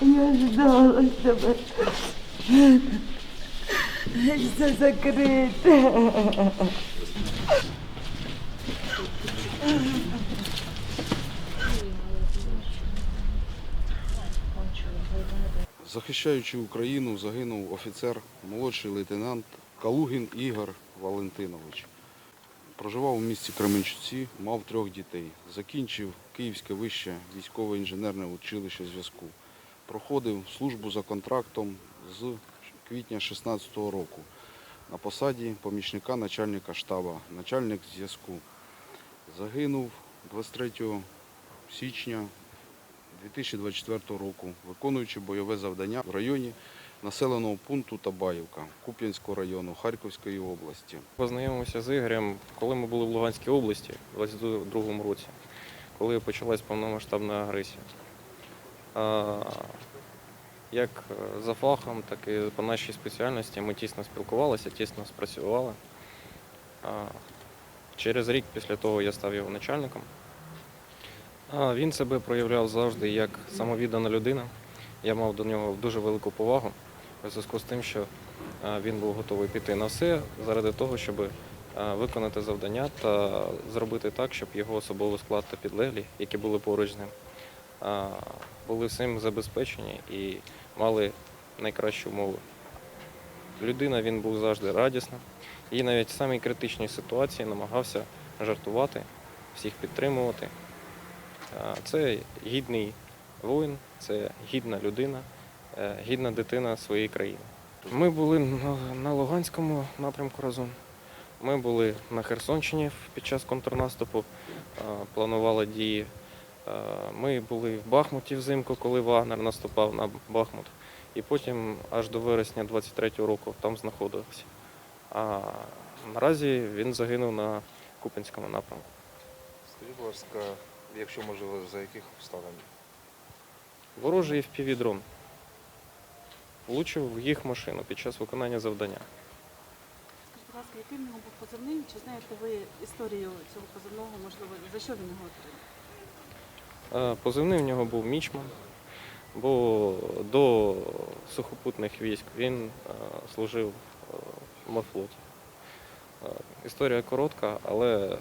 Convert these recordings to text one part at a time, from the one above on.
Я ждала тебе. Все закрите. Захищаючи Україну, загинув офіцер, молодший лейтенант Калугін Ігор Валентинович. Проживав у місті Кременчуці, мав трьох дітей. Закінчив Київське вище військове інженерне училище зв'язку. Проходив службу за контрактом з квітня 2016 року на посаді помічника начальника штабу, начальник зв'язку. Загинув 23 січня 2024 року, виконуючи бойове завдання в районі населеного пункту Табаївка Куп'янського району Харківської області. Познайомився з Ігорем, коли ми були в Луганській області у 22-му році, коли почалась повномасштабна агресія. Як е, за фахом, так і по нашій спеціальності ми тісно спілкувалися, тісно спрацювали. Через рік після того я став його начальником. Він себе проявляв завжди як самовіддана людина. Я мав до нього дуже велику повагу у зв'язку з тим, що він був готовий піти на все заради того, щоб виконати завдання та зробити так, щоб його особовий склад та підлеглі, які були поруч з ним, були всім забезпечені і мали найкращі умови. Людина він був завжди радісна і навіть в самій критичній ситуації намагався жартувати, всіх підтримувати. Це гідний воїн, це гідна людина, е, гідна дитина своєї країни. Ми були на, Луганському напрямку разом. Ми були на Херсонщині під час контрнаступу, планували дії. А, Ми були в Бахмуті взимку, коли Вагнер наступав на Бахмут. І потім аж до вересня 23-го року там знаходилися. А наразі він загинув на Купінському напрямку. Скажіть, будь ласка, якщо можливо, за яких обставин? Ворожий FPV-дрон влучив в їх машину під час виконання завдання. Скажіть, будь ласка, який в нього був позивний? Чи знаєте ви історію цього позивного, можливо, за що він його отримав? Позивний в нього був Мічман, бо до сухопутних військ він служив в морфлоті. Історія коротка, але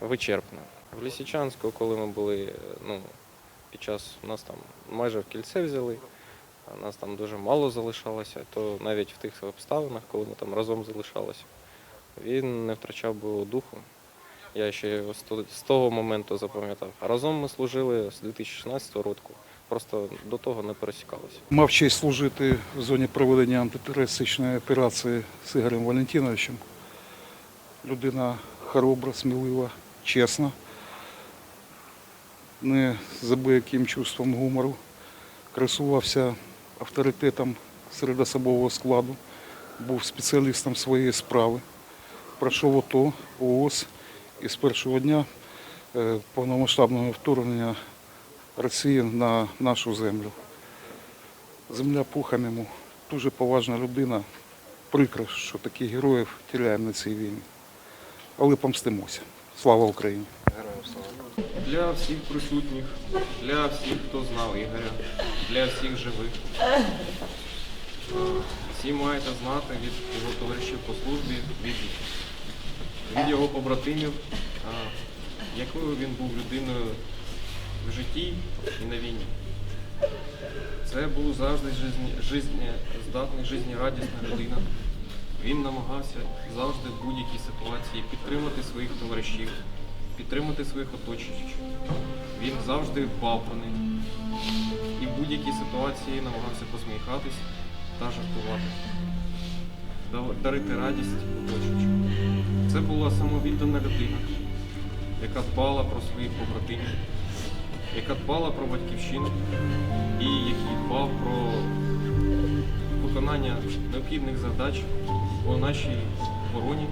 вичерпна. В Лісичанську, коли ми були, ну, під час нас там майже в кільце взяли, нас там дуже мало залишалося, то навіть в тих обставинах, коли ми там разом залишалися, він не втрачав бойового духу. Я ще з того моменту запам'ятав. Разом ми служили з 2016 року. Просто до того не пересікалися. Мав честь служити в зоні проведення антитерористичної операції з Ігорем Валентиновичем. Людина хоробра, смілива, чесна, не з яким чувством гумору, красувався авторитетом серед особового складу, був спеціалістом своєї справи, пройшов ОТО, ООС і з першого дня е, повномасштабного вторгнення Росії на нашу землю. Земля пуханему, дуже поважна людина. Прикро, що таких героїв тіряємо на цій війні. Але помстимося. Слава Україні! Для всіх присутніх, для всіх, хто знав Ігоря, для всіх живих. Всі маєте знати від його товаришів по службі, від, від його побратимів, якою він був людиною в житті і на війні. Це був завжди жизнездатний, жизнерадісна людина. Він намагався завжди в будь-якій ситуації підтримати своїх товаришів, підтримати своїх оточуючих. Він завжди дбав про них. І в будь-якій ситуації намагався посміхатись та жартувати, дарити радість оточуючим. Це була самовіддана людина, яка дбала про своїх побратимів, яка дбала про батьківщину і який дбав про виконання необхідних задач по нашій обороні,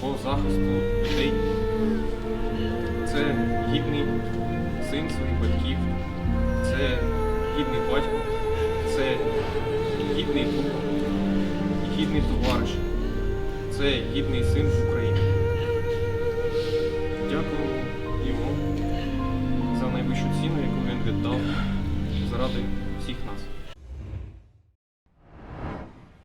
по захисту людей. Це гідний син своїх батьків, це гідний батько, це гідний друг, гідний товариш, це гідний син України. Дякую йому за найвищу ціну, яку він віддав заради.